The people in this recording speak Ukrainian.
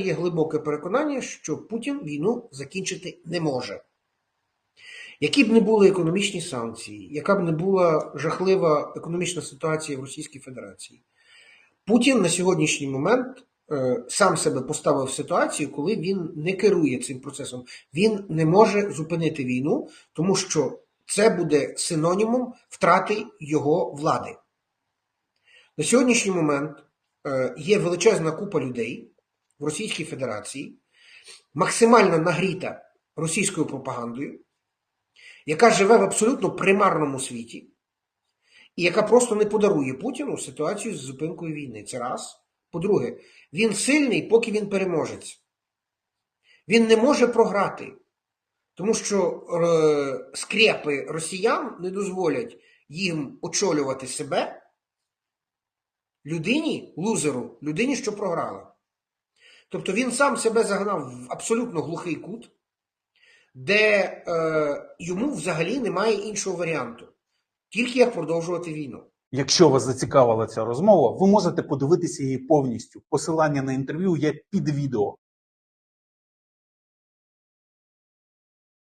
є глибоке переконання, що Путін війну закінчити не може. Які б не були економічні санкції, яка б не була жахлива економічна ситуація в Російській Федерації, Путін на сьогоднішній момент е, сам себе поставив в ситуацію, коли він не керує цим процесом. Він не може зупинити війну, тому що це буде синонімом втрати його влади. На сьогоднішній момент е, є величезна купа людей в Російській Федерації, максимально нагріта російською пропагандою, яка живе в абсолютно примарному світі, і яка просто не подарує Путіну ситуацію з зупинкою війни. Це раз. По-друге, він сильний, поки він переможець. Він не може програти, тому що е, скрепи росіян не дозволять їм очолювати себе людині, лузеру, людині, що програла. Тобто він сам себе загнав в абсолютно глухий кут, де е, йому взагалі немає іншого варіанту, тільки як продовжувати війну. Якщо вас зацікавила ця розмова, ви можете подивитися її повністю. Посилання на інтерв'ю є під відео.